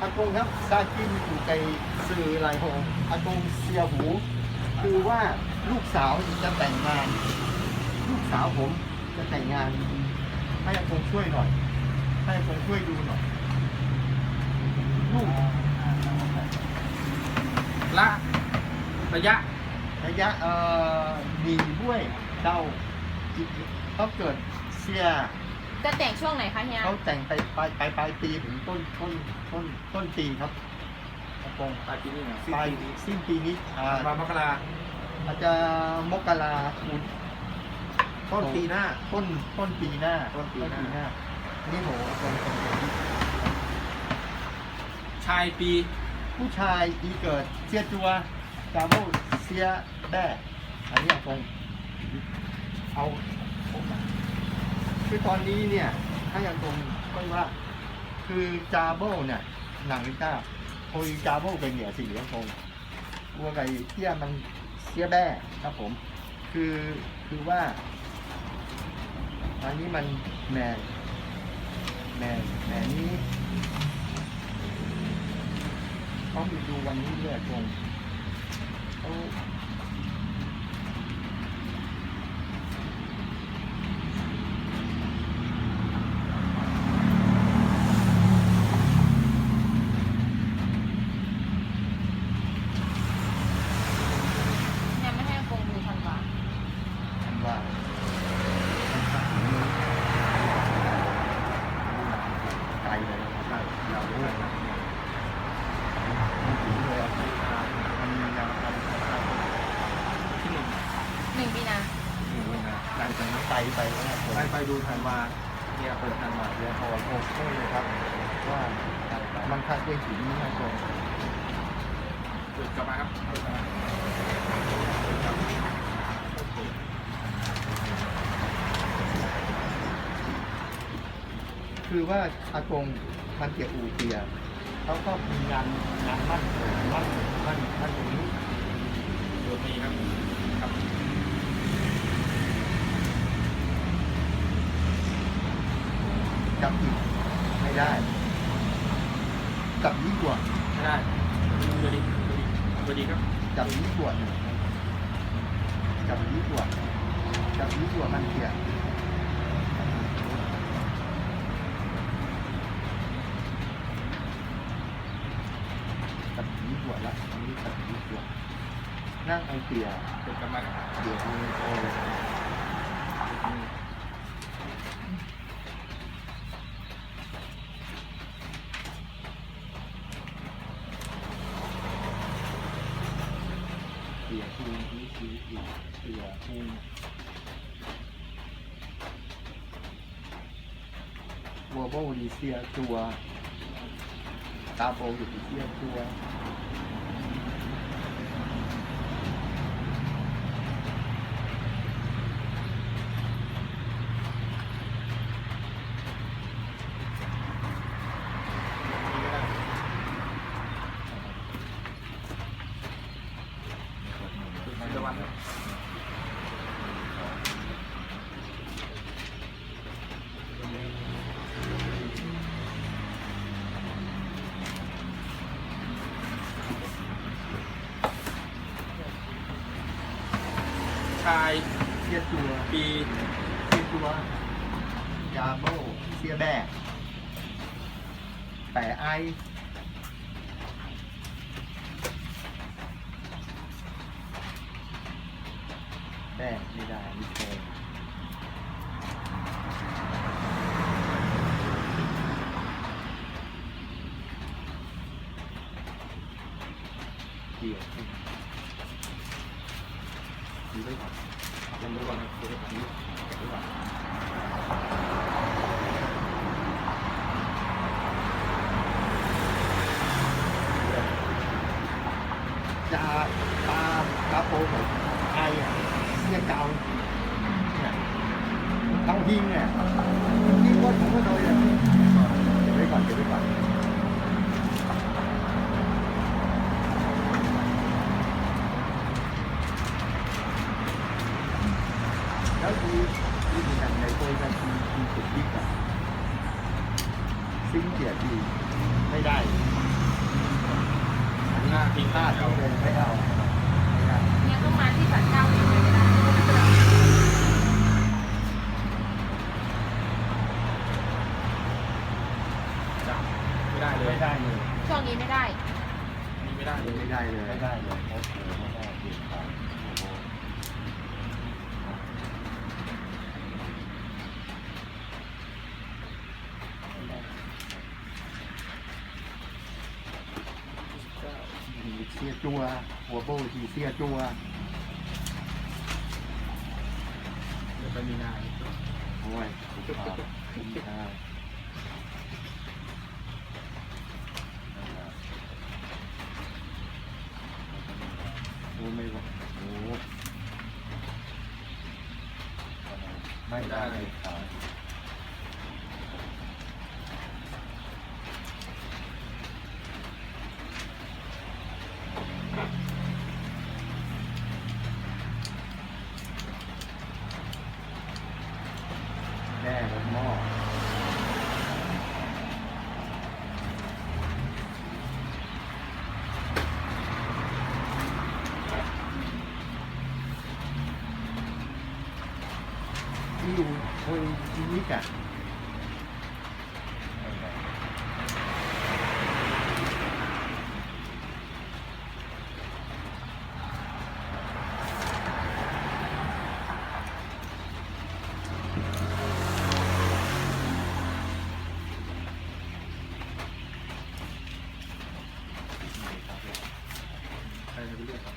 อากงครับซากินอยู่ไกลสื่อหลายโฮงอากงเสียหู คือว่าลูกสาวจะแต่งงาน ลูกสาวผมจะแต่งงาน ให้อากงช่วยหน่อย ให้อากงช่วยดูหน่อยลูกละระยะระยะเอ่อหนีด้วยเจ้าตเขาเกิดเสีย จะแต่งช่วงไหนคะเฮียเขาแต่งไปปลายปลายปลายปีถึงต้นต้นต้นต้นปีครับอากงปลายปีนี้นะปลายสิ้นปีนี้อ่าปลายมกราอาจจะมกราคุนต้นปีหน้า ต้นต้นปีหน้าต้นปีหน้า นี่โหตรงตรงตรงนี้ชายปี ผู้ชายอีเกิดเสียจัวจาโบเสียแด้อันนี้อากงเอา คือตอนนี้เนี่ยถ้ายังตรงก็ว่า คือจาโบเนี่ยหนังก้าโอยจาโบเป็นเหนียสีเหลือากงวัวไก่เที่ยมันเสียแบ้ครับผม คือคือว่า อันนี้มันแมนแมนแมนนี้เขามีดูวันนี้ด้วยตรงเขา ยังไม่ให้อากงดูทันวา ทำว่าไกลเลยนะครับ ใช่เราด้วยนะ มันถึงเลยอะมันมีแนวทาง ที่หนึ่ง หนึ่งปีนา หนึ่งเลยนะหลังจากนั้น ไปไปเนี่ยผม ไปไปดูทันมาเนี่ยเปิดทันมาเดี๋ยวพอโอ้โหเลยครับ ว่ามันคาดด้วยหินนี่นะตรงเปิดกลับมาครับเปิดกลับมาคือว่าอากงมันเกี่ยวอูเตียเขาก็มีงานงานมั่นมั่นมั่นมั่นตรงนี้โดนมีครับครับจับอีก ไม่ได้จับยิ่งกว่าไม่ได้ตัวดีตัวดีครับจับยิ่งกว่าเนี่ยจับยิ่งกว่าจับยิ่งกว่ามันเกี่ยจับยิ่งกว่าละอันนี้จับยิ่งกว่านั่งไอเตียเปิดกลับมาครับเดี๋ยวมีโอเลย เตียคูนี่คืออีกเตียคูวัวโบดีเซียตัวตาโบอยู่ที่เซียตัว ชายเซียตัวปีเซียตัวยาโบเซียแบกแต่ไอแบกไม่ได้ไม่เกี่ยวขึ้นดีไว้ก่อนยังไม่ก่อนนะเดี๋ยวไปก่อนเดี๋ยว ไปก่อนจะตาตาโปของไออะเนี่ยเกาเนี่ยเอาหิงเนี่ยหิงก้นผมก็โดยเลยเก็บไว้ก่อนเก็บไว้ก่อนแล้วดีดีเหมือนกันในตัวกันทีทีสุดที่กับซิงเกียร์ทีไม่ได้ ทิ้งพลาดเอาเลยไม่เอาเนี่ยต้องมาที่ศาลเจ้าเองเลยไม่ได้ไม่ได้เลยไม่ได้เลยช่วงนี้ไม่ได้ นี่ไม่ได้เลยไม่ได้เลย ไม่ได้เลยโอเคไม่ได้เปลี่ยนไปโอ้โห เสียจัว หัวโบทีเสียจัวเดี๋ยวไปมีนาโอ้ยสุดท้ายสุดท้ายนั่นแหละโอ้ไม่ไหวโอ้ไม่ได้เลยครับ แม่รถหม้อที่อยู่คนชีวิตอะ ใครจะไปเลือกครับ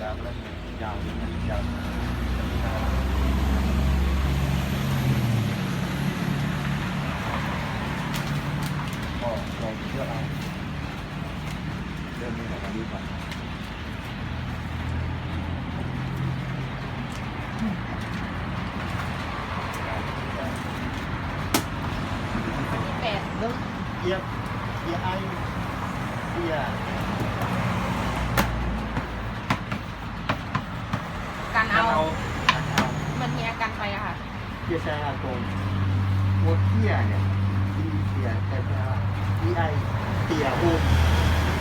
ยาว แล้วยาวยาวก็ลองเลือเอาเริ่มไม่ไหนมาดีกว่าแปดแล้วเกียร์เยร์ไอเกียร์ กัน ถ้า เอา เรา อันเอา มันมีอาการไปอะค่ะ เกียร์แซงอากงหัว เกียเนี่ยดีเกียแต่แล้ดีไอเกียร์อุ้ม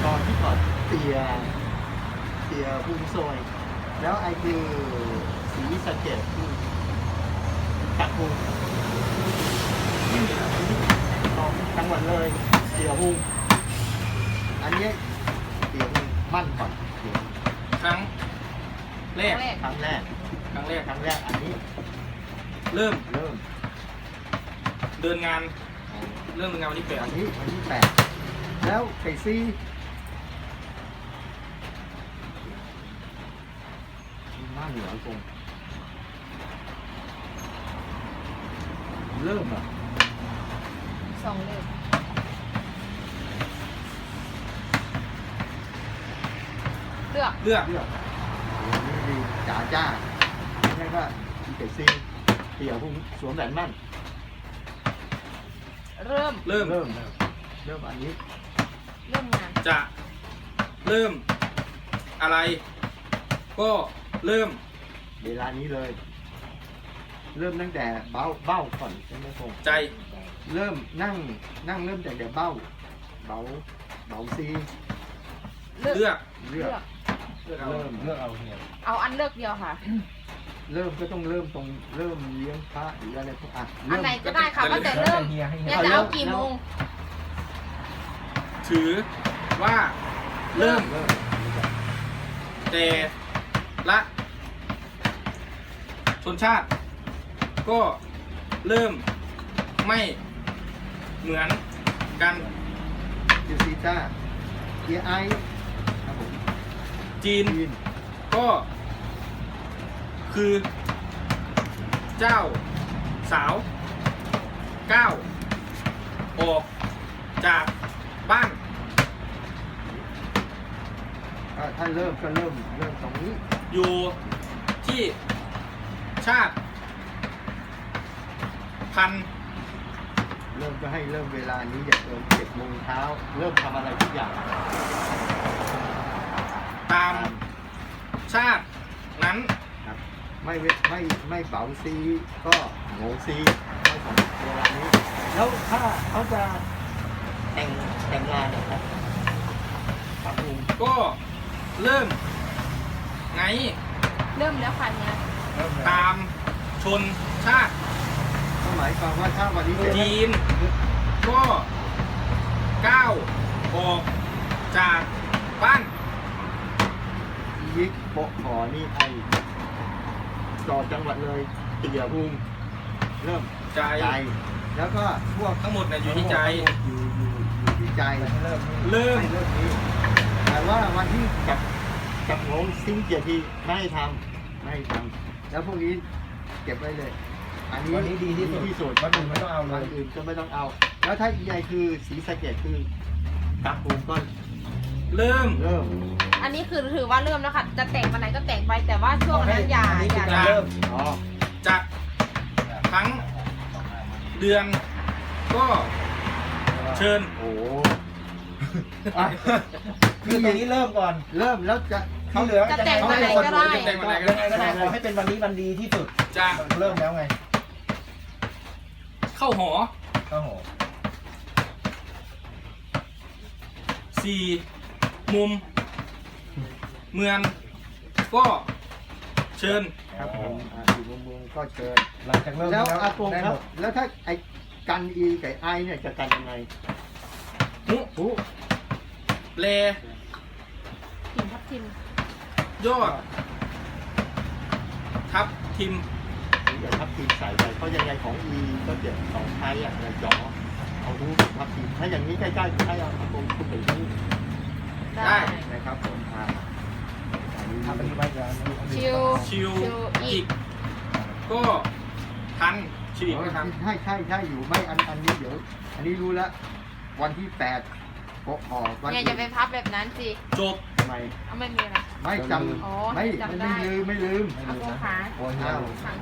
ตอนที่ถอดเกียเกียร์พุ่งซอยแล้วไอคือสีสะเก็ตที่ตักพุ่งตองทั้งวันเลยเกียร์พุ่งอันนี้เกียร์พุ่งมั่นก่อนเกียร์ครั้งแรกแรกครั้งแรกครั้งแรกครั้งแรกอันนี้ เริ่ม เริ่มเดินงานเริ่มเดินงานวันที่แปดวันที่วันที่แปดแล้วไก่ซี่หน้าเหนือคงเริ่มอะสองเลิกเลือกเลือกเลือกโอ้โหนี่ดีจ๋าจ้าไม่ใช่ว่าอีไก่ซี่เตี่ยวพุ่งสวมแหวนมั่น เริ่มเริ่ม เริ่มเริ่มอันนี้เริ่มงานจะเริ่มอะไร ก็เริ่มเวลานี้เลย เริ่มตั้งแต่เบ้าเบ้าก่อนใช่ไหมคงใจเริ่มนั่งนั่งเริ่มจากแต่เบ้า เบาเบาซีเลือกเลือกเลือกเลือกเอาเริ่มเลือกเอาเนี่ยเอาอันเลือกเดียวค่ะ เริ่มก็ต้องเริ่มตรงเริ่มเลี้ยงพระหรืออะไรพวกอะอัเริ่นมไหนก็ได้ค่ะตั้งแต่เริ่มเฮียให้เฮีเนี่ยยจะเอากี่โมงถือว่าเริ่มเริ่มแต่ละ ชนชาติ ก็เริ่มไม่เหมือนกัน จิซีต้าเกียร์ไอครับผมจีนจีนก็ คือ เจ้าสาวก้าวออกจากบ้านอะถ้าเริ่มก็เริ่มเริ่มตรงนี้อยู่ที่ชาติ พันเริ่มก็ให้เริ่มเวลานี้อย่าเกินเจ็ดโมงเช้าเริ่มทำอะไรทุกอย่างตามชาตินั้น ไม่เวไม่ไม่เบาซีก็โง่ซีไม่ของเวลานี้ แล้วถ้าเขาจะแต่งแต่งงานนะครับปรับปรุงก็เริ่มไงเริ่มแล้วค่ะเนี่ยเริ่มเลยตามชนชาติก็หมายความว่าถ้าวันนี้เสร็จจีนก็ก้าวออกจากบ้านยิกโปะขอนี่ไอ จอดจังหวัดเลยเตียภูมิเริ่มใจ ใจ แล้วก็พวกทั้งหมดเนี่ยอยู่ที่ใจ อยู่อยู่อยู่ที่ใจเริ่มนี่เริ่มไม่เริ่มนี้แต่ว่าวันที่จับจับงงซิงเกียรติไม่ให้ทำไม่ให้ทำแล้วพวกนี้เก็บไว้เลย อันนี้วันนี้ดีที่สุดที่สุดวันอื่นไม่ต้องเอาเลวันย อื่นก็ไม่ต้องเอา แล้วถ้าอีใหญ่คือสีสะเกตคือกับภูมิก็เริ่ม เริ่ม อันนี้คือถือว่าเริ่มแล้วค่ะ จะแต่งวันไหนก็แต่งไปแต่ว่าช่วงนั้นอย่าอันนี้อย่าคือการเริ่มอ๋อจัดทั้งเดือนก็เชิญ โอ้โหอะคือตรงนี้เริ่มก่อนเริ่มแล้วจะ ที่เหลือจะแต่งวันไหนก็ได้ จะแต่งวันไหนก็ยังไงได้ก็ได้ขอให้เป็นวันนี้วันดีที่สุดจะเริ่มแล้วไงเข้าหอโอ้โหสี่มุม เมืองก็เชิญ ครับผมอ่าสีมุมมุมก็เชิญหลังจากเริ่มแล้วแล้วอากงได้ครัหบมดแล้วถ้าไอ้กันอีกับไอเนี่ยจะกันยังไงมุหูเลหินทับทิมยอด ทับทิมเดี๋ยวทับทีมใส่ไปเพราะยังไงของอีก็เจ็บสองไทยอะเลยจ๋อเอาทุกทับทีมถ้าอย่างนี้ใกล้ๆให้เอาอากงคุณไปที่ ได้ นะครับผมอ่าอันนี้ ทำอันนี้ไว้จะ ชิวชิวชิวอีอีกกก็ทันชิวอีกอ๋อก็ทันใช่ใช่ใช่อยู่ไม่อันอันนี้เดี๋ยว อันนี้รู้แล้ววันที่แปดโกหอวันเนี่ยอื่จะไปพับแบบนั้นสิจบทำไมเอาไม่มีอะไรไม่จอ๋อำไม่จำได้ไม่ลืมไม่ลืมเอาโคขาโอ้ยอ้าวขัง